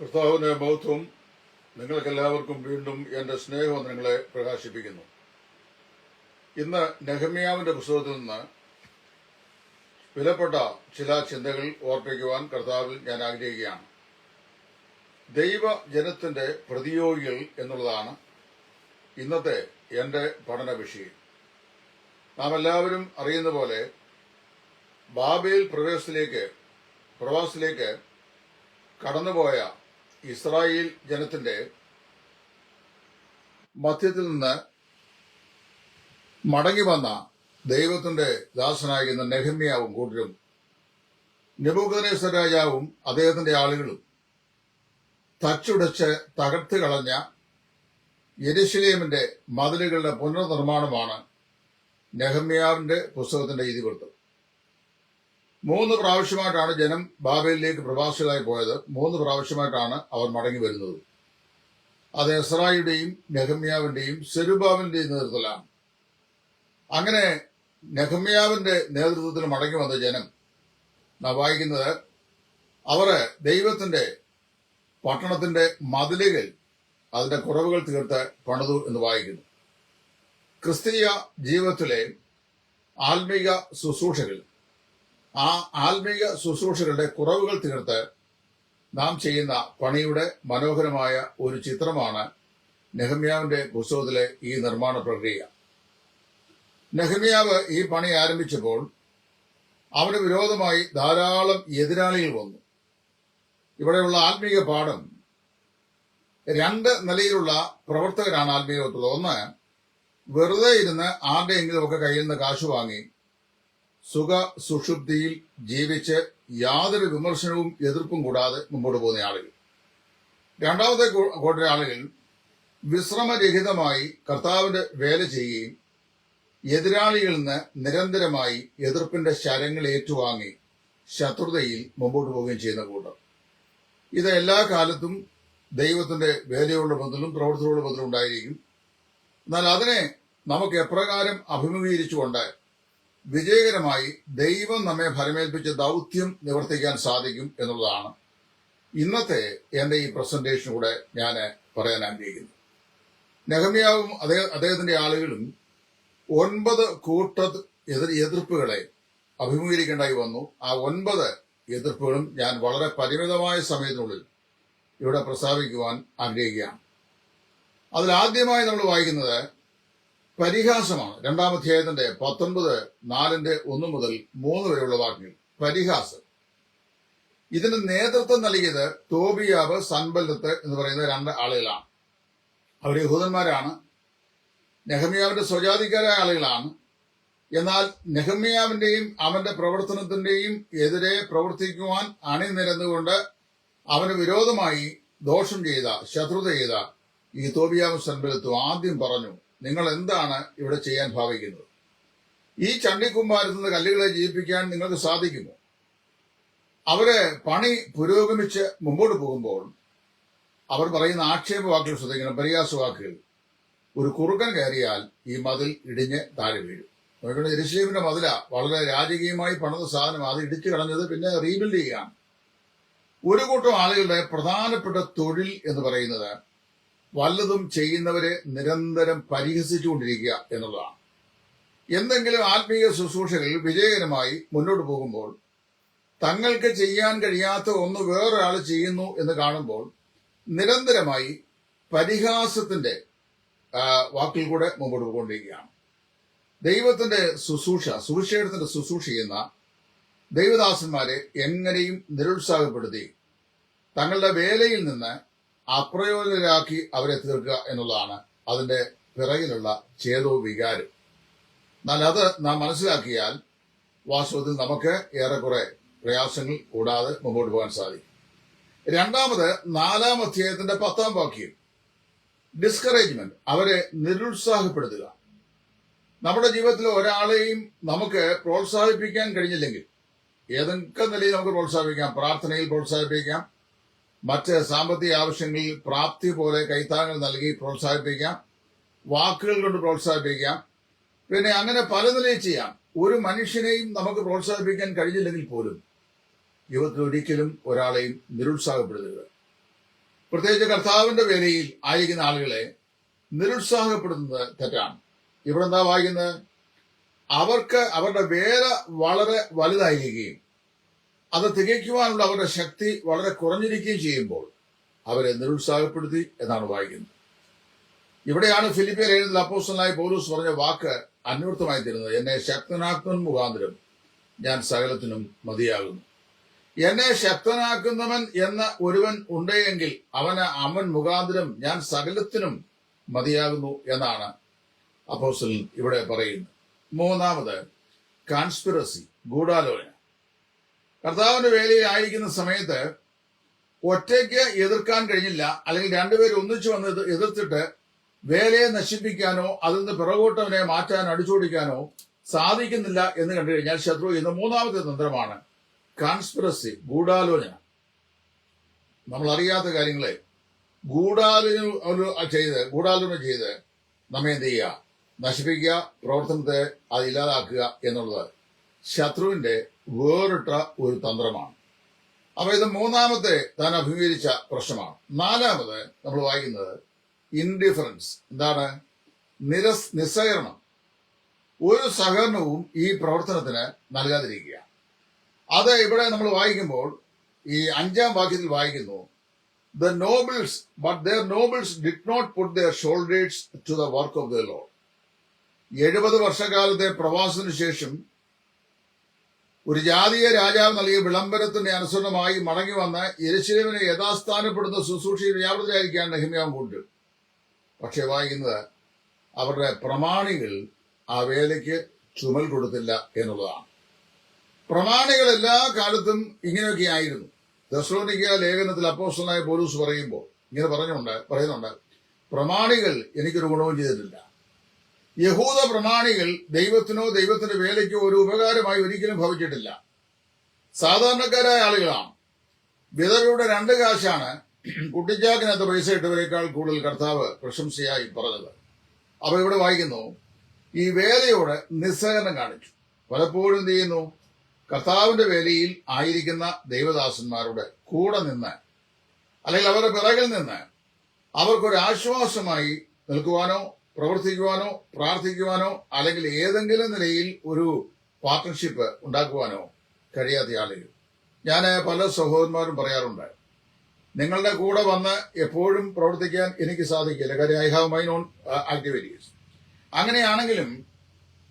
കർത്താവിന്റെ ബൗദ്ധം നിങ്ങൾക്കെല്ലാവർക്കും വീണ്ടും എന്റെ സ്നേഹവന്ദനങ്ങളെ പ്രകാശിപ്പിക്കുന്നു. ഇന്ന് നെഹമ്യാവിന്റെ പുസ്തകത്തിൽ നിന്ന് വിലപ്പെട്ട ചില ചിന്തകൾ ഓർപ്പിക്കുവാൻ കർത്താവിൽ ഞാൻ ആഗ്രഹിക്കുകയാണ്. ദൈവജനത്തിന്റെ പ്രതിയോഗികൾ എന്നുള്ളതാണ് ഇന്നത്തെ എന്റെ പഠന വിഷയം. നാം എല്ലാവരും അറിയുന്ന പോലെ ബാബേൽ പ്രവേശത്തിലേക്ക് പ്രവാസത്തിലേക്ക് കടന്നുപോയ ഇസ്രായേൽ ജനത്തിന്റെ മധ്യത്തിൽ നിന്ന് മടങ്ങി വന്ന ദൈവത്തിന്റെ ദാസനായിരുന്ന നെഹമ്യാവും കൂട്ടരും നെബൂഖദ്നേസർ രാജാവും അദ്ദേഹത്തിന്റെ ആളുകളും തച്ചുടച്ച് തകർത്ത് കളഞ്ഞ യെരുശലേമിന്റെ മതിലുകളുടെ പുനർനിർമ്മാണമാണ് നെഹമ്യാവിന്റെ പുസ്തകത്തിന്റെ ഇതിവൃത്തം മൂന്ന് പ്രാവശ്യമായിട്ടാണ് ജനം ബാബയിലേക്ക് പ്രവാസികളായി പോയത്. മൂന്ന് പ്രാവശ്യമായിട്ടാണ് അവർ മടങ്ങി വരുന്നത്. അത് എസ്രായുടെയും നെഹമ്യാവിന്റെയും സെരുബാവിന്റെയും നേതൃത്വത്തിലാണ്. അങ്ങനെ നെഹമ്യാവിന്റെ നേതൃത്വത്തിൽ മടങ്ങി വന്ന ജനം നാം വായിക്കുന്നത് അവർ ദൈവത്തിന്റെ പട്ടണത്തിന്റെ മതിലുകൾ അതിന്റെ കുറവുകൾ തീർത്ത് പണിതു എന്ന് വായിക്കുന്നു. ക്രിസ്തീയ ജീവിതത്തിലെ ആത്മീക ശുശ്രൂഷകൾ ആ ആത്മീയ ശുശ്രൂഷകളുടെ കുറവുകൾ തീർത്ത് നാം ചെയ്യുന്ന പണിയുടെ മനോഹരമായ ഒരു ചിത്രമാണ് നെഹമ്യാവിന്റെ പുസ്തകത്തിലെ ഈ നിർമ്മാണ പ്രക്രിയ. നെഹമ്യാവ് ഈ പണി ആരംഭിച്ചപ്പോൾ അവന് വിരോധമായി ധാരാളം എതിരാളികൾ വന്നു. ഇവിടെയുള്ള ആത്മീയ പാഠം രണ്ട് നിലയിലുള്ള പ്രവർത്തകരാണ് ആത്മീയത്തിലുള്ളത് ഒന്ന് വെറുതെ ഇരുന്ന് ആരുടെയെങ്കിലുമൊക്കെ കയ്യിൽ നിന്ന് കാശ് വാങ്ങി സുഖ സുഷുപ്തിയിൽ ജീവിച്ച് യാതൊരു വിമർശനവും എതിർപ്പും കൂടാതെ മുമ്പോട്ട് പോകുന്ന ആളുകൾ. രണ്ടാമത്തെ കൂട്ടിലെ ആളുകൾ വിശ്രമരഹിതമായി കർത്താവിന്റെ വേല ചെയ്യുകയും എതിരാളികളിൽ നിന്ന് നിരന്തരമായി എതിർപ്പിന്റെ ശരങ്ങൾ ഏറ്റുവാങ്ങി ശത്രുതയിൽ മുമ്പോട്ട് പോവുകയും ചെയ്യുന്ന കൂട്ടം. ഇത് എല്ലാ കാലത്തും ദൈവത്തിന്റെ വേലയോടുള്ള ബന്ധത്തിലും പ്രവർത്തനമുള്ള ബന്ധത്തിലും ഉണ്ടായിരിക്കും. എന്നാൽ അതിനെ നമുക്ക് എപ്രകാരം അഭിമുഖീകരിച്ചുകൊണ്ട് വിജയകരമായി ദൈവം നമ്മെ ഫലമേൽപ്പിച്ച ദൗത്യം നിവർത്തിക്കാൻ സാധിക്കും എന്നുള്ളതാണ്. ഇന്നത്തെ എന്റെ ഈ പ്രസന്റേഷനിലൂടെ ഞാൻ പറയാൻ ആഗ്രഹിക്കുന്നു. നെഹമ്യാവും അദ്ദേഹ- അദ്ദേഹത്തിന്റെ ആളുകളും ഒൻപത് കൂട്ട എതിർ എതിർപ്പുകളെ അഭിമുഖീകരിക്കേണ്ടായി വന്നു. ആ ഒൻപത് എതിർപ്പുകളും ഞാൻ വളരെ പരിമിതമായ സമയത്തിനുള്ളിൽ ഇവിടെ പ്രസ്താവിക്കുവാൻ ആഗ്രഹിക്കുകയാണ്. അതിൽ ആദ്യമായി നമ്മൾ വായിക്കുന്നത് പരിഹാസമാണ്. രണ്ടാം അധ്യായത്തിന്റെ പത്തൊൻപത് നാലിന്റെ ഒന്ന് മുതൽ മൂന്ന് വരെയുള്ള വാക്യങ്ങൾ പരിഹാസം. ഇതിന് നേതൃത്വം നൽകിയത് തോബിയാവ് സൻബല്ലത്ത് എന്ന് പറയുന്ന രണ്ട് ആളുകളാണ്. അവർ യഹൂദന്മാരാണ്. നെഹമ്യാവിന്റെ സ്വജാതിക്കാരായ ആളുകളാണ്. എന്നാൽ നെഹമ്യാവിന്റെയും അവന്റെ പ്രവർത്തനത്തിന്റെയും എതിരെ പ്രവർത്തിക്കുവാൻ അണിനിരന്നുകൊണ്ട് അവന് വിരോധമായി ദോഷം ചെയ്ത ശത്രുത ചെയ്ത ഈ തോബിയാവ് സൻബലത്തു ആദ്യം പറഞ്ഞു. നിങ്ങൾ എന്താണ് ഇവിടെ ചെയ്യാൻ ഭാവിക്കുന്നത്? ഈ ചണ്ടിക്കുമ്പാരത്ത് നിന്ന് കല്ലുകളെ ജീവിപ്പിക്കാൻ നിങ്ങൾക്ക് സാധിക്കുമോ? അവർ പണി പുരോഗമിച്ച് മുമ്പോട്ട് പോകുമ്പോൾ അവർ പറയുന്ന ആക്ഷേപ വാക്കുകൾ ശ്രദ്ധിക്കണം. പരിഹാസ വാക്കുകൾ. ഒരു കുറുക്കൻ കയറിയാൽ ഈ മതിൽ ഇടിഞ്ഞ് താഴെ വീഴും. നോക്കണം എരിശീവിന്റെ മതില. വളരെ രാജകീയമായി പണിത സാധനം. അത് ഇടിച്ചു കളഞ്ഞത് പിന്നെ റീബിൽഡ് ചെയ്യുകയാണ്. ഒരു കൂട്ടം ആളുകളുടെ പ്രധാനപ്പെട്ട തൊഴിൽ എന്ന് പറയുന്നത് വല്ലതും ചെയ്യുന്നവരെ നിരന്തരം പരിഹസിച്ചുകൊണ്ടിരിക്കുക എന്നുള്ളതാണ്. എന്തെങ്കിലും ആത്മീയ ശുശ്രൂഷകളിൽ വിജയകരമായി മുന്നോട്ട് പോകുമ്പോൾ തങ്ങൾക്ക് ചെയ്യാൻ കഴിയാത്ത ഒന്ന് വേറൊരാൾ ചെയ്യുന്നു എന്ന് കാണുമ്പോൾ നിരന്തരമായി പരിഹാസത്തിന്റെ വാക്കിൽ കൂടെ മുമ്പോട്ട് പോയിക്കൊണ്ടിരിക്കുകയാണ്. ദൈവത്തിന്റെ ശുശ്രൂഷ സുവിശേഷത്തിന്റെ ശുശ്രൂഷ ചെയ്യുന്ന ദൈവദാസന്മാരെ എങ്ങനെയും നിരുത്സാഹപ്പെടുത്തി തങ്ങളുടെ വേലയിൽ നിന്ന് അപ്രയോജനരാക്കി അവരെ തീർക്കുക എന്നുള്ളതാണ് അതിന്റെ പിറകിലുള്ള ചേതോ വികാരം. എന്നാൽ അത് നാം മനസ്സിലാക്കിയാൽ വാസ്തവത്തിൽ നമുക്ക് ഏറെക്കുറെ പ്രയാസങ്ങൾ കൂടാതെ മുമ്പോട്ട് പോകാൻ സാധിക്കും. രണ്ടാമത് നാലാം അധ്യായത്തിന്റെ പത്താം വാക്യം. ഡിസ്കറേജ്മെന്റ് അവരെ നിരുത്സാഹപ്പെടുത്തുക. നമ്മുടെ ജീവിതത്തിൽ ഒരാളെയും നമുക്ക് പ്രോത്സാഹിപ്പിക്കാൻ കഴിഞ്ഞില്ലെങ്കിൽ ഏതൊക്കെ നിലയിൽ നമുക്ക് പ്രോത്സാഹിപ്പിക്കാം? പ്രാർത്ഥനയിൽ പ്രോത്സാഹിപ്പിക്കാം മറ്റ് സാമ്പത്തിക ആവശ്യങ്ങളിൽ പ്രാപ്തി പോലെ കൈത്താങ്ങൽ നൽകി പ്രോത്സാഹിപ്പിക്കാം. വാക്കുകൾ കൊണ്ട് പ്രോത്സാഹിപ്പിക്കാം. പിന്നെ അങ്ങനെ പല നിലയിൽ ചെയ്യാം. ഒരു മനുഷ്യനെയും നമുക്ക് പ്രോത്സാഹിപ്പിക്കാൻ കഴിഞ്ഞില്ലെങ്കിൽ പോലും ജീവിതത്തിൽ ഒരിക്കലും ഒരാളെയും നിരുത്സാഹപ്പെടുത്തരുത്. പ്രത്യേകിച്ച് കർത്താവിന്റെ വേലയിൽ ആയിരിക്കുന്ന ആളുകളെ നിരുത്സാഹപ്പെടുത്തുന്നത് തെറ്റാണ്. ഇവിടെ എന്താ വായിക്കുന്നത്? അവർക്ക് അവരുടെ വേല വളരെ വലുതായിരിക്കുകയും അത് തികയ്ക്കുവാനുള്ള അവരുടെ ശക്തി വളരെ കുറഞ്ഞിരിക്കുകയും ചെയ്യുമ്പോൾ അവരെ നിരുത്സാഹപ്പെടുത്തി എന്നാണ് വായിക്കുന്നത്. ഇവിടെയാണ് ഫിലിപ്പിയർ എഴുതുന്ന അപ്പോസ്റ്റലായ പോലീസ് പറഞ്ഞ വാക്ക് അന്വർത്ഥമായി തരുന്നത്. എന്നെ ശക്തനാക്കുന്ന മുഖാന്തരം ഞാൻ സകലത്തിനും മതിയാകുന്നു. എന്നെ ശക്തനാക്കുന്നവൻ എന്ന ഒരുവൻ ഉണ്ടെങ്കിൽ അവന് അവൻ മുഖാന്തരം ഞാൻ സകലത്തിനും മതിയാകുന്നു എന്നാണ് അപ്പോസ്റ്റൽ ഇവിടെ പറയുന്നത്. മൂന്നാമത് കാൺസ്പിറസി ഗൂഢാലോചന. കർത്താവിന്റെ വേലയിൽ ആയിരിക്കുന്ന സമയത്ത് ഒറ്റയ്ക്ക് എതിർക്കാൻ കഴിഞ്ഞില്ല. അല്ലെങ്കിൽ രണ്ടുപേരും ഒന്നിച്ചു വന്ന് എതിർത്തിട്ട് വേലയെ നശിപ്പിക്കാനോ അതിൽ നിന്ന് പിറകോട്ടവനെ മാറ്റാൻ അടിച്ചോടിക്കാനോ സാധിക്കുന്നില്ല എന്ന് കണ്ടു കഴിഞ്ഞാൽ ശത്രു ഇന്ന് മൂന്നാമത്തെ തന്ത്രമാണ് കോൺസ്പിറസി ഗൂഢാലോചന. നമ്മൾ അറിയാത്ത കാര്യങ്ങളെ ഗൂഢാലോചന ചെയ്ത് ഗൂഢാലോചന ചെയ്ത് നമ്മെ എന്ത് ചെയ്യുക? നശിപ്പിക്കുക പ്രവർത്തനത്തെ അത് ഇല്ലാതാക്കുക എന്നുള്ളത് ശത്രുവിന്റെ വേറിട്ട ഒരു തന്ത്രമാണ്. അപ്പൊ ഇത് മൂന്നാമത്തെ താൻ അഭിമുഖീകരിച്ച പ്രശ്നമാണ്. നാലാമത് നമ്മൾ വായിക്കുന്നത് ഇൻഡിഫറൻസ് എന്താണ്? നിരസ് നിസ്സഹകരണം. ഒരു സഹകരണവും ഈ പ്രവർത്തനത്തിന് നൽകാതിരിക്കുക അത് ഇവിടെ നമ്മൾ വായിക്കുമ്പോൾ ഈ അഞ്ചാം വാക്യത്തിൽ വായിക്കുന്നു the nobles but their nobles did not put their shoulders to the work of the Lord എഴുപത് വർഷക്കാലത്തെ പ്രവാസത്തിനു ശേഷം ഒരു ജാതീയ രാജാവ് നൽകിയ വിളംബരത്തിന്റെ അനുസരണമായി മടങ്ങി വന്ന് യരിശിലവിനെ യഥാസ്ഥാനപ്പെടുന്ന ശുശ്രൂഷയിൽ വ്യാപൃതരായിരിക്കാൻ നെഹിമ്യാവ് കൊണ്ട്. പക്ഷെ വായിക്കുന്നത് അവരുടെ പ്രമാണികൾ ആ വേലയ്ക്ക് ചുമൽ കൊടുത്തില്ല എന്നുള്ളതാണ്. പ്രമാണികൾ എല്ലാ കാലത്തും ഇങ്ങനെയൊക്കെ ആയിരുന്നു. ദസ്ലോനിക്ക ലേഖനത്തിൽ അപ്പോസ്റ്റലായ പോലീസ് പറയുമ്പോൾ ഇങ്ങനെ പറഞ്ഞുണ്ട് പറയുന്നുണ്ട് പ്രമാണികൾ എനിക്കൊരു ഗുണവും ചെയ്തിട്ടില്ല. യഹൂദ പ്രമാണികൾ ദൈവത്തിനോ ദൈവത്തിന്റെ വേലയ്ക്കോ ഒരു ഉപകാരമായി ഒരിക്കലും ഭവിച്ചിട്ടില്ല. സാധാരണക്കാരായ ആളുകളാണ്. വിധവയുടെ രണ്ട് കാശാണ് കുട്ടിച്ചാക്കിനകത്ത് പൈസ ഇട്ടവരെക്കാൾ കൂടുതൽ കർത്താവ് പ്രശംസയായി പറഞ്ഞത്. അപ്പൊ ഇവിടെ വായിക്കുന്നു ഈ വേലയോട് നിസ്സഹകരണം കാണിച്ചു. പലപ്പോഴും എന്ത് ചെയ്യുന്നു? കർത്താവിന്റെ വേലയിൽ ആയിരിക്കുന്ന ദൈവദാസന്മാരുടെ കൂടെ നിന്ന് അല്ലെങ്കിൽ അവരുടെ പിറകിൽ നിന്ന് അവർക്കൊരു ആശ്വാസമായി നിൽക്കുവാനോ പ്രവർത്തിക്കുവാനോ പ്രാർത്ഥിക്കുവാനോ അല്ലെങ്കിൽ ഏതെങ്കിലും നിലയിൽ ഒരു പാർട്ട്ണർഷിപ്പ് ഉണ്ടാക്കുവാനോ കഴിയാത്ത ആളുകൾ ഞാൻ പല സഹോദരന്മാരും പറയാറുണ്ട് നിങ്ങളുടെ കൂടെ വന്ന് എപ്പോഴും പ്രവർത്തിക്കാൻ എനിക്ക് സാധിക്കില്ല. കാര്യം I have my non activities അങ്ങനെയാണെങ്കിലും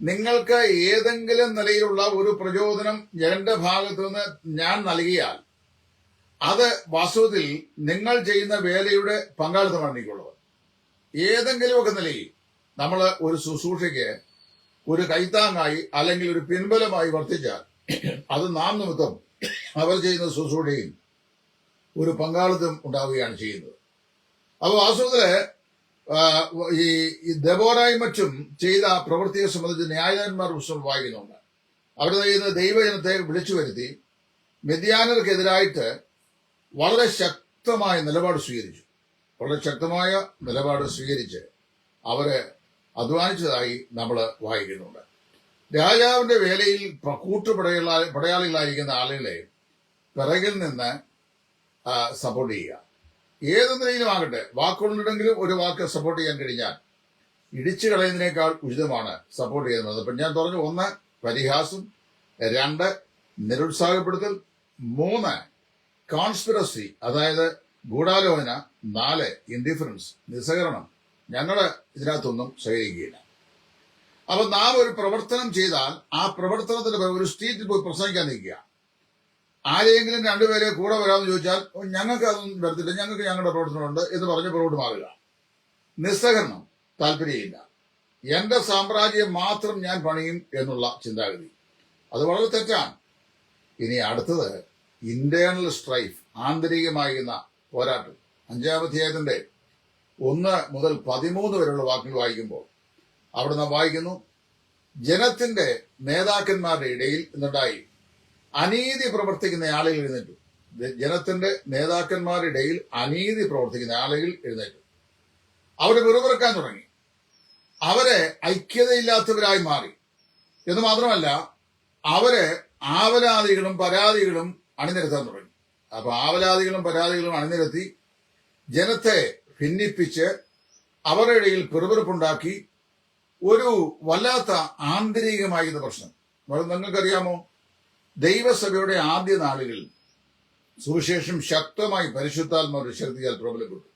നിങ്ങൾക്ക് ഏതെങ്കിലും നിലയിലുള്ള ഒരു പ്രചോദനം എന്റെ ഭാഗത്തു നിന്ന് ഞാൻ നൽകിയാൽ അത് വാസ്തവത്തിൽ നിങ്ങൾ ചെയ്യുന്ന വേലയുടെ പങ്കാളിത്തമാണ് എനിക്കുള്ളത്. ഏതെങ്കിലുമൊക്കെ നിലയിൽ നമ്മൾ ഒരു ശുശ്രൂഷയ്ക്ക് ഒരു കൈത്താങ്ങായി അല്ലെങ്കിൽ ഒരു പിൻബലമായി വർത്തിച്ചാൽ അത് നാം നിമിത്തം അവർ ചെയ്യുന്ന ശുശ്രൂഷയിൽ ഒരു പങ്കാളിത്തം ഉണ്ടാവുകയാണ് ചെയ്യുന്നത്. അപ്പോൾ വാസ്തവത്തിൽ ഈ ദബോറായും മറ്റും ചെയ്ത പ്രവൃത്തിയെ സംബന്ധിച്ച് ന്യായാധിപന്മാർ പുസ്തകം വായിക്കുന്നുണ്ട്. അവിടെ ചെയ്യുന്ന ദൈവജനത്തെ വിളിച്ചു വരുത്തി മെതിയാനർക്കെതിരായിട്ട് വളരെ ശക്തമായ നിലപാട് സ്വീകരിച്ചു. വളരെ ശക്തമായ നിലപാട് സ്വീകരിച്ച് അവർ അധ്വാനിച്ചതായി നമ്മൾ വായിക്കുന്നുണ്ട്. രാജാവിന്റെ വേലയിൽ പ്രക്കൂട്ട് പടയാളികളായിരിക്കുന്ന ആളുകളെ പിറകിൽ നിന്ന് സപ്പോർട്ട് ചെയ്യുക. ഏത് നിലയിലും ആകട്ടെ വാക്കുകളുണ്ടെങ്കിലും ഒരു വാക്ക് സപ്പോർട്ട് ചെയ്യാൻ കഴിഞ്ഞാൽ ഇടിച്ചു കളയുന്നതിനേക്കാൾ ഉചിതമാണ് സപ്പോർട്ട് ചെയ്യുന്നത്. അപ്പൊ ഞാൻ പറഞ്ഞു ഒന്ന് പരിഹാസം. രണ്ട് നിരുത്സാഹപ്പെടുത്തൽ. മൂന്ന് കോൺസ്പിറസി അതായത് ഗൂഢാലോചന നാല് ഇൻഡിഫറൻസ് നിസ്സഹരണം ഞങ്ങൾ ഇതിനകത്തൊന്നും സഹകരിക്കുകയില്ല അപ്പൊ നാം ഒരു പ്രവർത്തനം ചെയ്താൽ ആ പ്രവർത്തനത്തിന് ഒരു സ്റ്റേറ്റിൽ പോയി പ്രസംഗിക്കാൻ നിൽക്കുക. ആരെയെങ്കിലും രണ്ടുപേരെ കൂടെ വരാമെന്ന് ചോദിച്ചാൽ "ഓ, ഞങ്ങൾക്ക് അതൊന്നും വരത്തില്ല. ഞങ്ങൾക്ക് ഞങ്ങളുടെ പ്രവർത്തനമുണ്ട് എന്ന് പറഞ്ഞ് പുറകോട്ട് മാറുക. നിസ്സഹരണം താല്പര്യമില്ല. എന്റെ സാമ്രാജ്യം മാത്രം ഞാൻ പണിയും എന്നുള്ള ചിന്താഗതി. അത് വളരെ തെറ്റാണ്. ഇനി അടുത്തത് ഇന്റേണൽ സ്ട്രൈഫ് ആന്തരികമായിരുന്ന പോരാട്ടം. അഞ്ചാം അധ്യായത്തിന്റെ ഒന്ന് മുതൽ പതിമൂന്ന് വരെയുള്ള വാക്കുകൾ വായിക്കുമ്പോൾ അവിടെ നാം വായിക്കുന്നു ജനത്തിന്റെ നേതാക്കന്മാരുടെ ഇടയിൽ എന്നുണ്ടായി അനീതി പ്രവർത്തിക്കുന്ന ആളുകൾ എഴുന്നേറ്റു. ജനത്തിന്റെ നേതാക്കന്മാരുടെ ഇടയിൽ അനീതി പ്രവർത്തിക്കുന്ന ആളുകൾ എഴുന്നേറ്റു. അവരെ വെറുപിറക്കാൻ തുടങ്ങി. അവരെ ഐക്യതയില്ലാത്തവരായി മാറി. എന്ന് മാത്രമല്ല അവരെ ആവലാദികളും പരാതികളും അണിനിരത്താൻ തുടങ്ങി. അപ്പൊ ആവലാദികളും പരാതികളും അണിനിരത്തി ജനത്തെ ഭിന്നിപ്പിച്ച് അവരുടെ ഇടയിൽ പിറുപിറുപ്പുണ്ടാക്കി ഒരു വല്ലാത്ത ആന്തരികമായിരുന്ന പ്രശ്നം. അപ്പോൾ നിങ്ങൾക്കറിയാമോ? ദൈവസഭയുടെ ആദ്യ നാളുകളിൽ സുവിശേഷം ശക്തമായി പരിശുദ്ധാത്മാവിന്റെ ശക്തിയാൽ പ്രബലപ്പെട്ടു.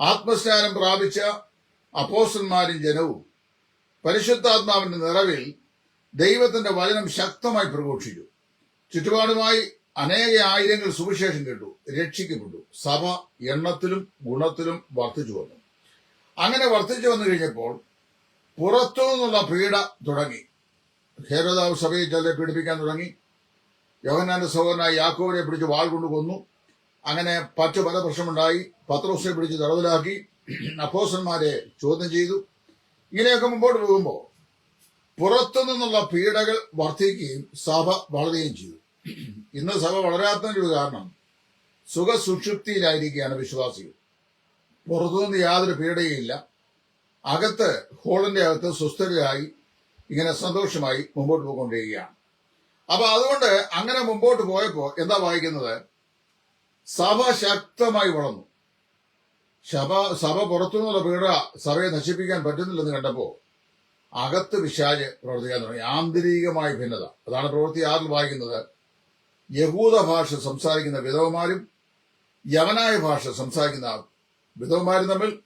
ആത്മസ്നാനം പ്രാപിച്ച അപ്പോസ്റ്റന്മാരും ജനവും പരിശുദ്ധാത്മാവിന്റെ നിറവിൽ ദൈവത്തിന്റെ വചനം ശക്തമായി പ്രഘോഷിച്ചു. ചുറ്റുപാടുമായി അനേക ആയിരങ്ങൾ സുവിശേഷം കേട്ടു രക്ഷിക്കപ്പെട്ടു. സഭ എണ്ണത്തിലും ഗുണത്തിലും വർദ്ധിച്ചു വന്നു. അങ്ങനെ വർദ്ധിച്ചു വന്നു കഴിഞ്ഞപ്പോൾ പുറത്തു നിന്നുള്ള പീഡ തുടങ്ങി. ഹേരോദാവ് സഭയെ ചിലരെ പീഡിപ്പിക്കാൻ തുടങ്ങി. യോഹനാന്റെ സഹോദരനായ യാക്കോവിനെ പിടിച്ച് വാൾ കൊണ്ട് കൊന്നു. അങ്ങനെ പറ്റു പല പ്രശ്നമുണ്ടായി. പത്രോസിനെ പിടിച്ച് തടവിലാക്കി അപ്പോസന്മാരെ ചോദ്യം ചെയ്തു. ഇങ്ങനെയൊക്കെ മുമ്പോട്ട് പോകുമ്പോൾ പുറത്തു നിന്നുള്ള പീഡകൾ വർദ്ധിക്കുകയും സഭ വളരുകയും ചെയ്തു. ഇന്ന് സഭ വളരാത്തതിനൊരു ഒരു കാരണം സുഖസുഷുപ്തിയിലായിരിക്കുകയാണ് വിശ്വാസികൾ. പുറത്തുനിന്ന് യാതൊരു പീഡയുമില്ല അകത്ത് ഹോളിന്റെ അകത്ത് സുസ്ഥിരരായി ഇങ്ങനെ സന്തോഷമായി മുമ്പോട്ട് പോയിക്കൊണ്ടിരിക്കുകയാണ്. അപ്പൊ അതുകൊണ്ട് അങ്ങനെ മുമ്പോട്ട് പോയപ്പോ എന്താ വായിക്കുന്നത്? സഭ ശക്തമായി വളർന്നു. സഭ സഭ പുറത്തുനിന്നുള്ള പീഡ സഭയെ നശിപ്പിക്കാൻ പറ്റുന്നില്ലെന്ന് കണ്ടപ്പോ അകത്ത് വിശാൽ പ്രവർത്തിക്കാൻ തുടങ്ങി. ആന്തരികമായ ഭിന്നത. അതാണ് പ്രവൃത്തി ആറിൽ വായിക്കുന്നത്. യഹൂദ ഭാഷ സംസാരിക്കുന്ന വിധവമാരും യവനായ ഭാഷ സംസാരിക്കുന്ന വിധവമാരും തമ്മിൽ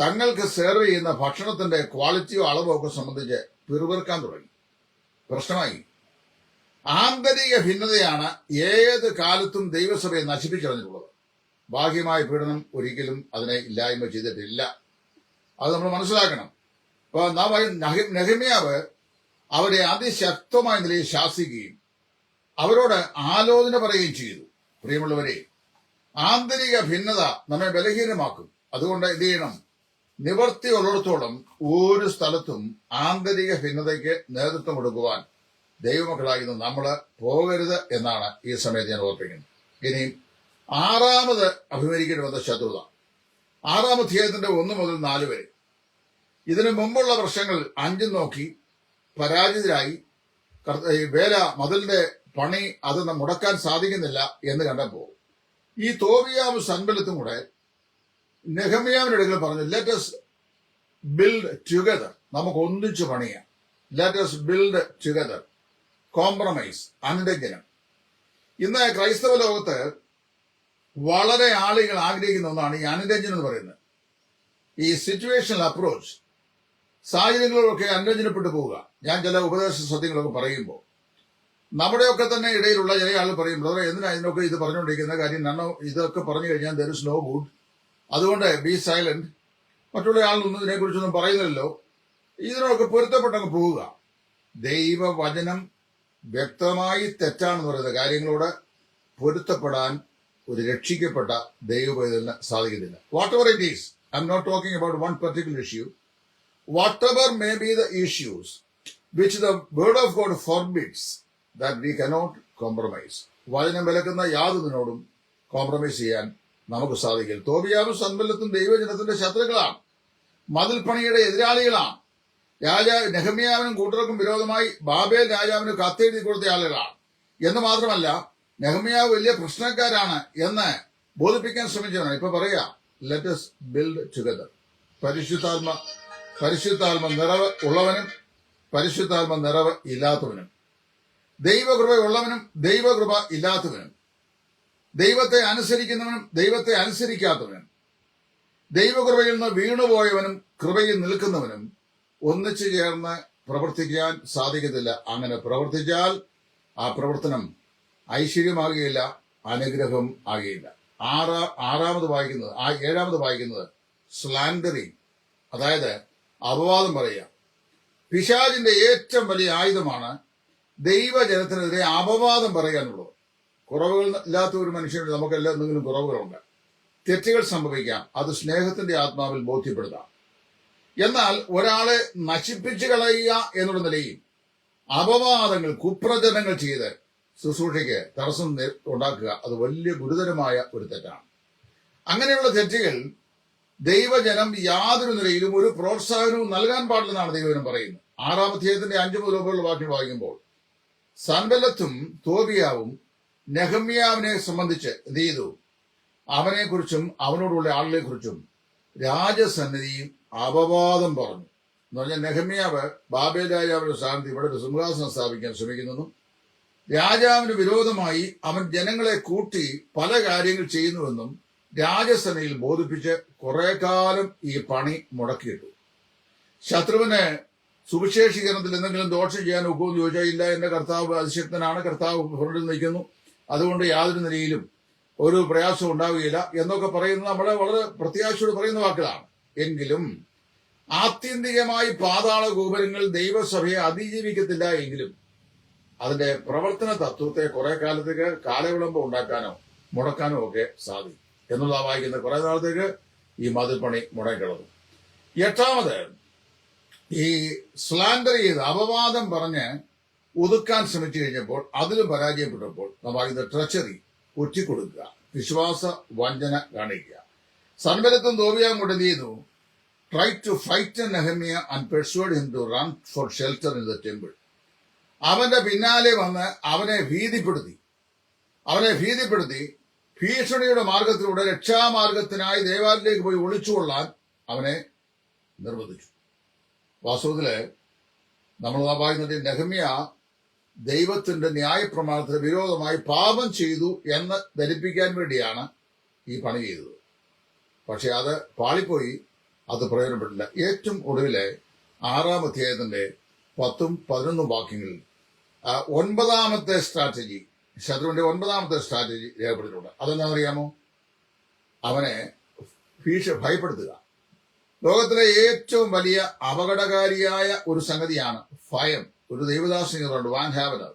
തങ്ങൾക്ക് സെർവ് ചെയ്യുന്ന ഭക്ഷണത്തിന്റെ ക്വാളിറ്റിയോ അളവോ ഒക്കെ സംബന്ധിച്ച് പിറുപിറുക്കാൻ തുടങ്ങി. പ്രശ്നമായി. ആന്തരിക ഭിന്നതയാണ് ഏത് കാലത്തും ദൈവസഭയെ നശിപ്പിച്ചറിഞ്ഞിട്ടുള്ളത്. ബാഹ്യമായ പീഡനം ഒരിക്കലും അതിനെ ഇല്ലായ്മ ചെയ്തിട്ടില്ല. അത് നമ്മൾ മനസ്സിലാക്കണം. അപ്പൊ നാം നെഹമ്യാവ് അവരെ അതിശക്തമായ നിലയിൽ ശാസിക്കുകയും അവരോട് ആലോചന പറയുകയും ചെയ്തു. പ്രിയമുള്ളവരെ ആന്തരിക ഭിന്നത നമ്മെ ബലഹീനമാക്കും. അതുകൊണ്ട് എന്ത് ചെയ്യണം? നിവർത്തി ഉള്ളിടത്തോളം ഒരു സ്ഥലത്തും ആന്തരിക ഭിന്നതയ്ക്ക് നേതൃത്വം കൊടുക്കുവാൻ ദൈവമക്കളാകുന്ന നമ്മൾ പോകരുത് എന്നാണ് ഈ സമയത്ത് ഞാൻ ഓർപ്പിക്കുന്നത്. ഇനി ആറാമത് അഭിമുഖീകരിക്കേണ്ടി വന്ന ശത്രുത. ആറാം അധ്യായത്തിന്റെ ഒന്ന് മുതൽ നാല് വരെ. ഇതിനു മുമ്പുള്ള വർഷങ്ങൾ അഞ്ചും നോക്കി പരാജിതരായി വേല മതിലിന്റെ പണി അത് മുടക്കാൻ സാധിക്കുന്നില്ല എന്ന് കണ്ടപ്പോ ഈ തോബിയാവ് സൻബലത്തും കൂടെ നെഹമിയാവിന്റെ അടുക്കൽ പറഞ്ഞു ലെറ്റസ് ബിൽഡ് ടുഗദർ നമുക്ക് ഒന്നിച്ച് പണിയാം. ലെറ്റസ് ബിൽഡ് ടുഗദർ കോംപ്രമൈസ് അനുരഞ്ജനം ഇന്ന് ക്രൈസ്തവ ലോകത്ത് വളരെ ആളുകൾ ആഗ്രഹിക്കുന്ന ഒന്നാണ് ഈ അനുരഞ്ജനം എന്ന് പറയുന്നത്. ഈ സിറ്റുവേഷണൽ അപ്രോച്ച് സാഹചര്യങ്ങളൊക്കെ അനുരഞ്ജനപ്പെട്ടു പോവുക. ഞാൻ ചില ഉപദേശ സത്യങ്ങളൊക്കെ പറയുമ്പോൾ നമ്മുടെയൊക്കെ തന്നെ ഇടയിലുള്ള ചില ആൾ പറയും ബ്രദറെ എന്തിനാ ഇതിനൊക്കെ ഇത് പറഞ്ഞുകൊണ്ടിരിക്കുന്ന കാര്യം? നന്നോ ഇതൊക്കെ പറഞ്ഞു കഴിഞ്ഞാൽ ദർ ഇസ് നോ ഗുഡ് അതുകൊണ്ട് ബി സൈലന്റ് മറ്റുള്ള ആളൊന്നും ഇതിനെക്കുറിച്ചൊന്നും പറയുന്നില്ലല്ലോ. ഇതിനൊക്കെ പൊരുത്തപ്പെട്ടങ്ങ് പോവുക. ദൈവവചനം വ്യക്തമായി തെറ്റാണെന്ന് പറയുന്ന കാര്യങ്ങളോട് പൊരുത്തപ്പെടാൻ ഒരു രക്ഷിക്കപ്പെട്ട ദൈവപൈതലിന് സാധിക്കുന്നില്ല whatever it is I am not talking about one particular issue whatever may be the issues which the word of God forbids that we cannot compromise വചനം വിലക്കുന്ന യാതൊന്നിനോടും കോംപ്രമൈസ് ചെയ്യാൻ നമുക്ക് സാധിക്കില്ല. തോബിയാവും സമ്പല്ലത്തും ദൈവജനത്തിന്റെ ശത്രുക്കളാണ്. മതിൽ പണിയുടെ എതിരാളികളാണ്. രാജാ നെഹമ്യാവിനും കൂട്ടർക്കും വിരോധമായി ബാബേൽ രാജാവിന് കത്തെഴുതി കൊടുത്ത ആളുകളാണ്. എന്ന് മാത്രമല്ല നെഹമ്യാവ് വലിയ പ്രശ്നക്കാരാണ് എന്ന് ബോധിപ്പിക്കാൻ ശ്രമിച്ചവനാണ്. ഇപ്പൊ പറയാ ലെറ്റസ് ബിൽഡ് ടുഗദർ പരിശുദ്ധാത്മ പരിശുദ്ധാത്മ നിറവ് ഉള്ളവനും പരിശുദ്ധാത്മ നിറവ് ഇല്ലാത്തവനും. ദൈവകൃപ ഉള്ളവനും ദൈവകൃപ ഇല്ലാത്തവനും. ദൈവത്തെ അനുസരിക്കുന്നവനും ദൈവത്തെ അനുസരിക്കാത്തവനും. ദൈവകൃപയിൽ നിന്ന് വീണുപോയവനും കൃപയിൽ നിൽക്കുന്നവനും ഒന്നിച്ചു ചേർന്ന് പ്രവർത്തിക്കാൻ സാധിക്കത്തില്ല. അങ്ങനെ പ്രവർത്തിച്ചാൽ ആ പ്രവർത്തനം ഐശ്വര്യമാകുകയില്ല അനുഗ്രഹം ആകുകയില്ല. ആറാ ആറാമത് വായിക്കുന്നത് ആ ഏഴാമത് വായിക്കുന്നത് സ്ലാൻഡറിങ് അതായത് അപവാദം പറയുക. പിശാജിന്റെ ഏറ്റവും വലിയ ആയുധമാണ് ദൈവജനത്തിനെതിരെ അപവാദം പറയാനുള്ളത് കുറവുകൾ ഇല്ലാത്ത ഒരു മനുഷ്യന് നമുക്കെല്ലാം എന്തെങ്കിലും കുറവുകളുണ്ട്. തെറ്റുകൾ സംഭവിക്കാം. അത് സ്നേഹത്തിന്റെ ആത്മാവിൽ ബോധ്യപ്പെടുത്താം. എന്നാൽ ഒരാളെ നശിപ്പിച്ചു കളയുക എന്നുള്ള നിലയിൽ അപവാദങ്ങൾ കുപ്രചരണങ്ങൾ ചെയ്ത് ശുശ്രൂഷയ്ക്ക് തടസ്സം ഉണ്ടാക്കുക അത് വലിയ ഗുരുതരമായ ഒരു തെറ്റാണ്. അങ്ങനെയുള്ള തെറ്റുകൾ ദൈവജനം യാതൊരു നിലയിലും ഒരു പ്രോത്സാഹനവും നൽകാൻ പാടില്ലെന്നാണ് ദൈവജനം പറയുന്നത്. ആറാം അധ്യായത്തിന്റെ അഞ്ചു മുതൽ വാക്യം വായിക്കുമ്പോൾ സൻബലത്തും തോബിയാവും നെഹമ്യാവിനെ സംബന്ധിച്ച് എന്ത് ചെയ്തു? അവനെക്കുറിച്ചും അവനോടുള്ള ആളിനെക്കുറിച്ചും രാജസന്നിധിയും അപവാദം പറഞ്ഞു. എന്ന് പറഞ്ഞാൽ നെഹമ്യാവ് ബാബേൽ രാജാവിന്റെ സ്ഥാനത്ത് ഇവിടെ ഒരു സിംഹാസനം സ്ഥാപിക്കാൻ ശ്രമിക്കുന്നു രാജാവിന് വിരോധമായി അവൻ ജനങ്ങളെ കൂട്ടി പല കാര്യങ്ങൾ ചെയ്യുന്നുവെന്നും രാജസേനയിൽ ബോധിപ്പിച്ച് കുറെ കാലം ഈ പണി മുടക്കിയിട്ടു. ശത്രുവിന് സുവിശേഷീകരണത്തിൽ എന്തെങ്കിലും ദോഷം ചെയ്യാൻ ഒക്കുമെന്ന് ചോദിച്ചാൽ ഇല്ല എന്റെ കർത്താവ് അതിശക്തനാണ് കർത്താവ് ഫ്രണ്ടിൽ നിൽക്കുന്നു. അതുകൊണ്ട് യാതൊരു നിലയിലും ഒരു പ്രയാസം ഉണ്ടാവുകയില്ല. എന്നൊക്കെ പറയുന്നത് നമ്മളെ വളരെ പ്രത്യാശയോട് പറയുന്ന വാക്കുകളാണ്. എങ്കിലും ആത്യന്തികമായി പാതാള ഗോപുരങ്ങൾ ദൈവസഭയെ അതിജീവിക്കത്തില്ല എങ്കിലും അതിന്റെ പ്രവർത്തന തത്വത്തെ കുറെ കാലത്തേക്ക് കാലവിളംബം ഉണ്ടാക്കാനോ മുടക്കാനോ ഒക്കെ സാധിക്കും. എന്നുള്ള വായിക്കുന്ന കുറെ നാളത്തേക്ക് ഈ മതിൽപ്പണി മുടക്കിടന്നു എട്ടാമത് ഈ സ്ലാൻഡർ ചെയ്ത് അപവാദം പറഞ്ഞ് ഒതുക്കാൻ ശ്രമിച്ചു കഴിഞ്ഞപ്പോൾ അതിലും പരാജയപ്പെട്ടപ്പോൾ നമ്മൾ ഇത് ട്രച്ചറി ഒറ്റിക്കൊടുക്കുക വിശ്വാസ വഞ്ചന കാണിക്കുക. സൻബലത്തും തോവിയാൻ കൊണ്ട് എന്ത് ചെയ്തു try to fight Nehemiah and persuade him to run for shelter in the temple അവന്റെ പിന്നാലെ വന്ന് അവനെ ഭീതിപ്പെടുത്തി. അവനെ ഭീതിപ്പെടുത്തി. ഭീഷണിയുടെ മാർഗത്തിലൂടെ രക്ഷാമാർഗത്തിനായി ദേവാലയത്തിലേക്ക് പോയി ഒളിച്ചുകൊള്ളാൻ അവനെ നിർബന്ധിച്ചു. വാസ്തവത്തിൽ നമ്മൾ വായിക്കുന്നത് നെഹമ്യ ദൈവത്തിന്റെ ന്യായപ്രമാണത്തിന് വിരോധമായി പാപം ചെയ്തു എന്ന് ധരിപ്പിക്കാൻ വേണ്ടിയാണ് ഈ പണി ചെയ്തത്. പക്ഷെ അത് പാളിപ്പോയി അത് പ്രയോജനപ്പെട്ടില്ല. ഏറ്റവും ഒടുവിലെ ആറാം അധ്യായത്തിന്റെ പത്തും പതിനൊന്നും വാക്യങ്ങളിൽ ഒൻപതാമത്തെ സ്ട്രാറ്റജി ശത്രുവിന്റെ ഒൻപതാമത്തെ സ്ട്രാറ്റജി രേഖപ്പെടുത്തിയിട്ടുണ്ട്. അതെന്താണെന്നറിയാമോ? അവനെ ഭീഷ ഭയപ്പെടുത്തുക. ലോകത്തിലെ ഏറ്റവും വലിയ അപകടകാരിയായ ഒരു സംഗതിയാണ് ഭയം. ഒരു ദൈവദാസിനുണ്ട് വാൻ ഹാവനർ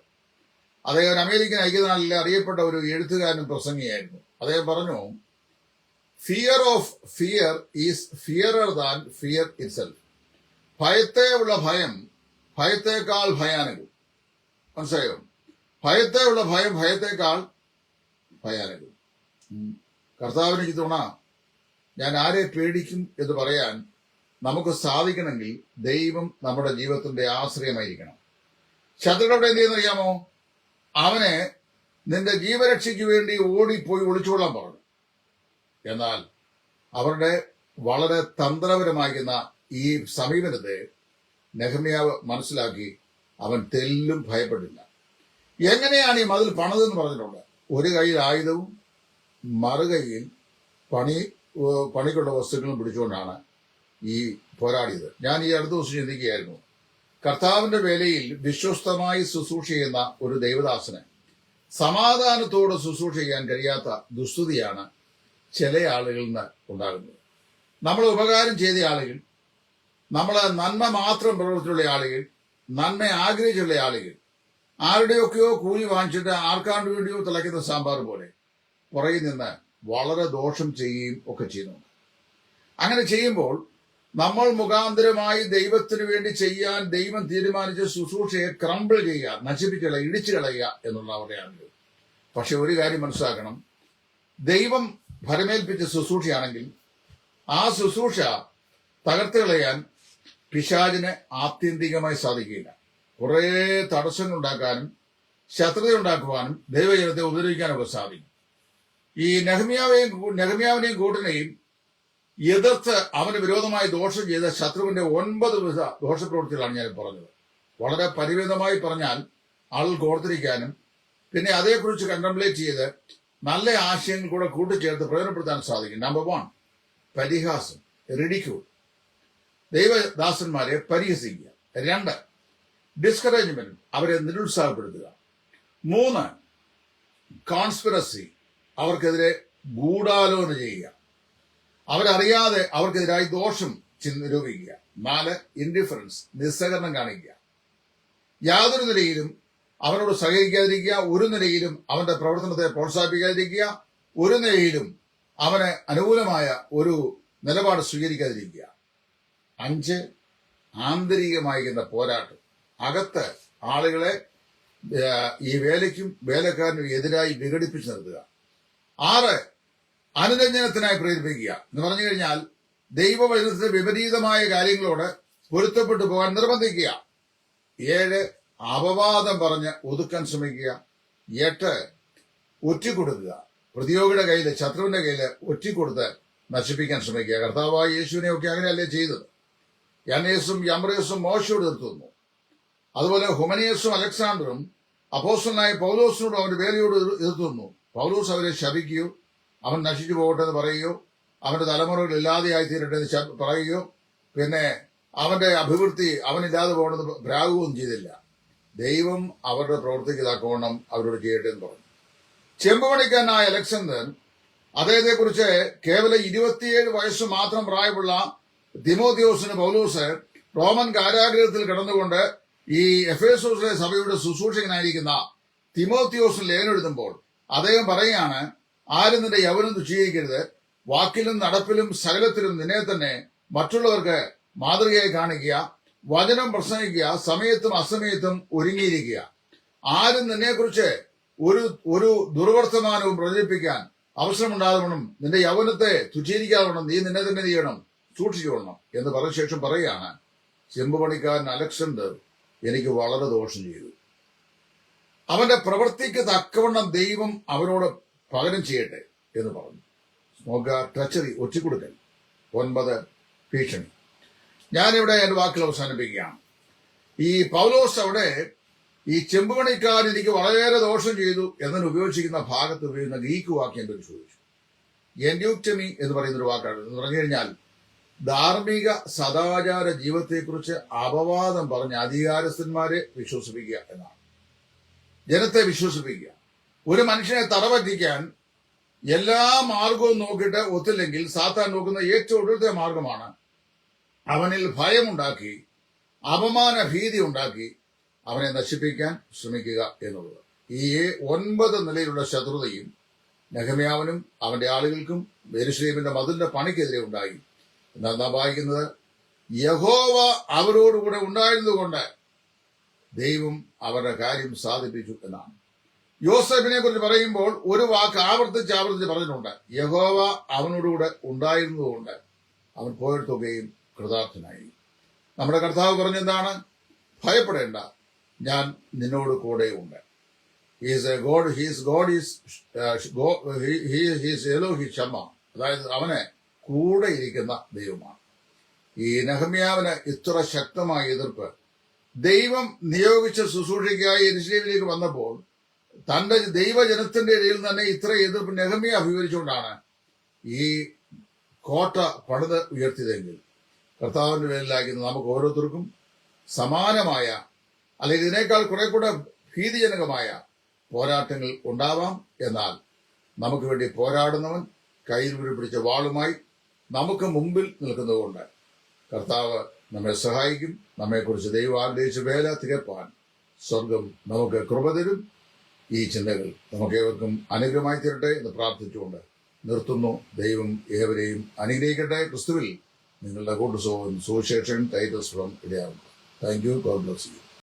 അദ്ദേഹം അമേരിക്കൻ ഐക്യനാളിൽ അറിയപ്പെട്ട ഒരു എഴുത്തുകാരനും പ്രസംഗിയായിരുന്നു. അദ്ദേഹം പറഞ്ഞു fear of fear is fearer than fear itself ഭയത്തെ ഉള്ള ഭയം ഭയത്തേക്കാൾ ഭയാനകം. മനസ്സിലായോ? ഭയത്തെ ഉള്ള ഭയം ഭയത്തേക്കാൾ ഭയാനകം. കർത്താവിന് എനിക്ക് ഞാൻ ആരെ പേടിക്കും എന്ന് പറയാൻ നമുക്ക് സാധിക്കണമെങ്കിൽ ദൈവം നമ്മുടെ ജീവിതത്തിന്റെ ആശ്രയമായിരിക്കണം. ശത്രുക്കളുടെ എന്ത് ചെയ്യുന്നറിയാമോ? അവനെ നിന്റെ ജീവരക്ഷയ്ക്ക് വേണ്ടി ഓടിപ്പോയി ഒളിച്ചുകൊള്ളാൻ പറഞ്ഞു എന്നാൽ അവരുടെ വളരെ തന്ത്രപരമാകുന്ന ഈ സമീപനത്തെ നെഹമ്യാവ് മനസ്സിലാക്കി അവൻ തെല്ലും ഭയപ്പെട്ടില്ല. എങ്ങനെയാണ് ഈ മതിൽ പണിതെന്ന് പറഞ്ഞിട്ടുണ്ട്? ഒരു കയ്യിൽ ആയുധവും മറുകൈയിൽ പണി പണിക്കുള്ള വസ്തുക്കളും പിടിച്ചുകൊണ്ടാണ് ഈ പോരാടിയത്. ഞാൻ ഈ അടുത്ത ദിവസം ചിന്തിക്കുകയായിരുന്നു. കർത്താവിന്റെ വേലയിൽ വിശ്വസ്തമായി ശുശ്രൂഷ ചെയ്യുന്ന ഒരു ദൈവദാസന് സമാധാനത്തോടെ ശുശ്രൂഷ ചെയ്യാൻ കഴിയാത്ത ദുസ്തുതിയാണ് ചില ആളുകളിൽ നിന്ന് ഉണ്ടാകുന്നത്. നമ്മൾ ഉപകാരം ചെയ്ത ആളുകൾ നമ്മളെ നന്മ മാത്രം പ്രവർത്തിച്ചുള്ള ആളുകൾ നന്മ ആഗ്രഹിച്ചുള്ള ആളുകൾ ആരുടെയൊക്കെയോ കൂലി വാങ്ങിച്ചിട്ട് ആർക്കാണ്ട് വേണ്ടിയോ തിളയ്ക്കുന്ന സാമ്പാർ പോലെ പുറകിൽ നിന്ന് വളരെ ദോഷം ചെയ്യുകയും ഒക്കെ ചെയ്യുന്നുണ്ട്. അങ്ങനെ ചെയ്യുമ്പോൾ നമ്മൾ മുഖാന്തരമായി ദൈവത്തിനു വേണ്ടി ചെയ്യാൻ ദൈവം തീരുമാനിച്ച ശുശ്രൂഷയെ ക്രംബിൾ ചെയ്യുക നശിപ്പിച്ച് കളയുക ഇടിച്ചു കളയുക എന്നുള്ള അവരുടെ പക്ഷെ ഒരു കാര്യം മനസ്സിലാക്കണം. ദൈവം ഫലമേൽപ്പിച്ച ശുശ്രൂഷയാണെങ്കിൽ ആ ശുശ്രൂഷ തകർത്ത് കളയാൻ പിശാചിന് ആത്യന്തികമായി സാധിക്കില്ല കുറേ തടസ്സങ്ങൾ ഉണ്ടാക്കാനും ശത്രുത ഉണ്ടാക്കുവാനും ദൈവജനത്തെ ഉപദ്രവിക്കാനൊക്കെ സാധിക്കും. ഈ നെഹമ്യാവെയും നെഹമിയാവിനെയും കൂട്ടിനെയും എതിർത്ത് അവന് വിരോധമായി ദോഷം ചെയ്ത ശത്രുവിന്റെ ഒൻപത് വിധ ദോഷപ്രവൃത്തികളാണ് ഞാൻ പറഞ്ഞത്. വളരെ പരിമിതമായി പറഞ്ഞാൽ ആൾ കോർത്തിരിക്കാനും പിന്നെ അതേക്കുറിച്ച് കണ്ടംപ്ലേറ്റ് ചെയ്ത് നല്ല ആശയങ്ങൾ കൂടെ കൂട്ടിച്ചേർത്ത് പ്രയോജനപ്പെടുത്താൻ സാധിക്കും. നമ്പർ വൺ പരിഹാസം റിഡിക്യൂൾ ദൈവദാസന്മാരെ പരിഹസിക്കുക. രണ്ട് ഡിസ്കറേജ്മെന്റ് അവരെ നിരുത്സാഹപ്പെടുത്തുക. മൂന്ന് കോൺസ്പിറസി അവർക്കെതിരെ ഗൂഢാലോചന ചെയ്യുക. അവരറിയാതെ അവർക്കെതിരായി ദോഷം നിരൂപിക്കുക. നാല് ഇൻഡിഫറൻസ് നിസ്സഹകരണം കാണിക്കുക. യാതൊരു നിലയിലും അവനോട് സഹകരിക്കാതിരിക്കുക ഒരു നിലയിലും അവന്റെ പ്രവർത്തനത്തെ പ്രോത്സാഹിപ്പിക്കാതിരിക്കുക ഒരു നിലയിലും അവന് അനുകൂലമായ ഒരു നിലപാട് സ്വീകരിക്കാതിരിക്കുക. അഞ്ച് ആന്തരികമായിരിക്കുന്ന പോരാട്ടം. അകത്ത് ആളുകളെ ഈ വേലയ്ക്കും വേലക്കാരനും എതിരായി വിഘടിപ്പിച്ചു നിർത്തുക. ആറ് അനുരഞ്ജനത്തിനായി പ്രേരിപ്പിക്കുക. എന്ന് പറഞ്ഞു കഴിഞ്ഞാൽ ദൈവവചനത്തിന് വിപരീതമായ കാര്യങ്ങളോട് പൊരുത്തപ്പെട്ടു പോകാൻ നിർബന്ധിക്കുക. ഏഴ് അപവാദം പറഞ്ഞ് ഒതുക്കാൻ ശ്രമിക്കുക. എട്ട് ഒറ്റിക്കൊടുക്കുക. പ്രതിയോഗിയുടെ കയ്യിൽ ശത്രുവിന്റെ കയ്യിൽ ഒറ്റിക്കൊടുത്ത് നശിപ്പിക്കാൻ ശ്രമിക്കുക. കർത്താവായ യേശുവിനെ ഒക്കെ അങ്ങനെയല്ലേ ചെയ്തത്. യനേസും യമ്രേസും മോശയോട് എതിർത്തുന്നു അതുപോലെ ഹുമനേസും അലക്സാണ്ടറും അപ്പോസ്റ്റലായ പൗലോസിനോടും അവന്റെ വേലയോട് എതിർ- എതിർത്തുന്നു പൗലോസ് അവരെ ശപിക്കുകയോ അവൻ നശിച്ചു പോകട്ടെ എന്ന് പറയുകയോ അവന്റെ തലമുറകൾ ഇല്ലാതെയായി തീരട്ടെ എന്ന് പറയുകയോ പിന്നെ അവന്റെ അഭിവൃദ്ധി അവനില്ലാതെ പോകണമെന്ന് ഭ്രാഗവും ചെയ്തില്ല. ദൈവം അവരുടെ പ്രവൃത്തിക്ക് തക്കവണ്ണം അവരോട് ചെയ്യട്ടെ എന്ന് പറഞ്ഞു. ചെമ്പുപണിക്കാരനായ അലക്സാണ്ടർ അദ്ദേഹത്തെ കുറിച്ച് കേവലം ഇരുപത്തിയേഴ് വയസ്സ് മാത്രം പ്രായമുള്ള ദിമോദിയോസിന് പൗലൂസ് റോമൻ കാരാഗ്രഹത്തിൽ കിടന്നുകൊണ്ട് ഈ എഫേസോസിലെ സഭയുടെ ശുശ്രൂഷകനായിരിക്കുന്ന തിമോത്തിയോസിന് ലേനെഴുതുമ്പോൾ അദ്ദേഹം പറയുകയാണ് ആരും നിന്റെ യവനം തുച്ഛീകരിക്കരുത് വാക്കിലും നടപ്പിലും സകലത്തിലും നിന്നെ തന്നെ മറ്റുള്ളവർക്ക് മാതൃകയായി കാണിക്കുക വചനം പ്രസംഗിക്കുക സമയത്തും അസമയത്തും ഒരുങ്ങിയിരിക്കുക. ആരും നിന്നെക്കുറിച്ച് ഒരു ഒരു ദുർവർത്തമാനവും പ്രചരിപ്പിക്കാൻ അവസരമുണ്ടാകണം നിന്റെ യൗവനത്തെ തുച്ഛീകരിക്കാതെ നീ നിന്നെ തന്നെ ചെയ്യണം സൂക്ഷിച്ചുകൊള്ളണം. എന്ന് പറഞ്ഞ ശേഷം പറയുകയാണ് ചെമ്പുപണിക്കാരൻ അലക്സണ്ടർ എനിക്ക് വളരെ ദോഷം ചെയ്തു. അവന്റെ പ്രവൃത്തിക്ക് തക്കവണ്ണം ദൈവം അവനോട് പകരം ചെയ്യട്ടെ എന്ന് പറഞ്ഞു. നോക്കുക ടച്ചറി ഒറ്റിക്കൊടുക്കൽ. ഒൻപത് ഭീഷണി. ഞാനിവിടെ എന്റെ വാക്കുകൾ അവസാനിപ്പിക്കുകയാണ്. ഈ പൗലോസ് അവിടെ ഈ ചെമ്പുപണിക്കാർ എനിക്ക് വളരെയേറെ ദോഷം ചെയ്തു എന്നതിന് ഉപയോഗിച്ചിരിക്കുന്ന ഭാഗത്ത് ഉപയോഗിക്കുന്ന ഗ്രീക്ക് വാക്ക് എന്തൊരു ചോദിച്ചു? എൻഡ്യൂക്ടമി എന്ന് പറയുന്ന ഒരു വാക്കാണ്. എന്ന് പറഞ്ഞു കഴിഞ്ഞാൽ ധാർമ്മിക സദാചാര ജീവിതത്തെക്കുറിച്ച് അപവാദം പറഞ്ഞ് അധികാരസ്ഥന്മാരെ വിശ്വസിപ്പിക്കുക എന്നാണ്. ജനത്തെ വിശ്വസിപ്പിക്കുക. ഒരു മനുഷ്യനെ തറപറ്റിക്കാൻ എല്ലാ മാർഗവും നോക്കിയിട്ട് ഒത്തില്ലെങ്കിൽ സാത്താൻ നോക്കുന്ന ഏറ്റവും ഒടുവിലത്തെ മാർഗമാണ് അവനിൽ ഭയമുണ്ടാക്കി അപമാന ഭീതി ഉണ്ടാക്കി അവനെ നശിപ്പിക്കാൻ ശ്രമിക്കുക എന്നുള്ളത്. ഈ ഒൻപത് നിലയിലുള്ള ശത്രുതയും നെഹമ്യാവനും അവന്റെ ആളുകൾക്കും ബേരുശ്രീമിന്റെ മതിലിന്റെ പണിക്കെതിരെ ഉണ്ടായി. നാം വായിക്കുന്നത് യഹോവ അവരോടുകൂടെ ഉണ്ടായിരുന്നുകൊണ്ട് ദൈവം അവരുടെ കാര്യം സാധിപ്പിച്ചു എന്നാണ്. യോസഫിനെ കുറിച്ച് പറയുമ്പോൾ ഒരു വാക്ക് ആവർത്തിച്ച് ആവർത്തിച്ച് പറഞ്ഞിട്ടുണ്ട്. യഹോവ അവനോടുകൂടെ ഉണ്ടായിരുന്നതുകൊണ്ട് അവൻ പോയെടുത്തുകയും കൃതാർത്ഥനായി. നമ്മുടെ കർത്താവ് പറഞ്ഞെന്താണ് ഭയപ്പെടേണ്ട ഞാൻ നിന്നോട് കൂടെയുണ്ട് he's a God his God is his Elohim ക്ഷമ അതായത് അവനെ കൂടെ ഇരിക്കുന്ന ദൈവമാണ്. ഈ നെഹമ്യാവിന് ഇത്ര ശക്തമായ എതിർപ്പ് ദൈവം നിയോഗിച്ച ശുശ്രൂഷയ്ക്കായി എരിശ്ലീമിലേക്ക് വന്നപ്പോൾ തന്റെ ദൈവജനത്തിന്റെ ഇടയിൽ തന്നെ ഇത്ര എതിർപ്പ് നെഹമിയെ അഭിമുഖിച്ചുകൊണ്ടാണ് ഈ കോട്ട പണിത് ഉയർത്തിയതെങ്കിൽ കർത്താവിന്റെ പേരിലാക്കുന്ന നമുക്ക് ഓരോരുത്തർക്കും സമാനമായ അല്ലെങ്കിൽ ഇതിനേക്കാൾ കുറെ കൂടെ ഭീതിജനകമായ പോരാട്ടങ്ങൾ ഉണ്ടാവാം. എന്നാൽ നമുക്ക് വേണ്ടി പോരാടുന്നവൻ കയ്യിൽ പിടിച്ച വാളുമായി നമുക്ക് മുമ്പിൽ നിൽക്കുന്നതുകൊണ്ട് കർത്താവ് നമ്മെ സഹായിക്കും. നമ്മെക്കുറിച്ച് ദൈവം ആഗ്രഹിച്ച വേല തികപ്പാൻ സ്വർഗം നമുക്ക് കൃപ തരും. ഈ ചിന്തകൾ നമുക്ക് ഏവർക്കും അനുഗ്രഹമായി തീരട്ടെ എന്ന് പ്രാർത്ഥിച്ചുകൊണ്ട് നിർത്തുന്നു. ദൈവം ഏവരെയും അനുഗ്രഹിക്കട്ടെ. ക്രിസ്തുവിൽ നിങ്ങളുടെ കൂട്ടുസുഖം സുവിശേഷൻ Titus from thank you God bless you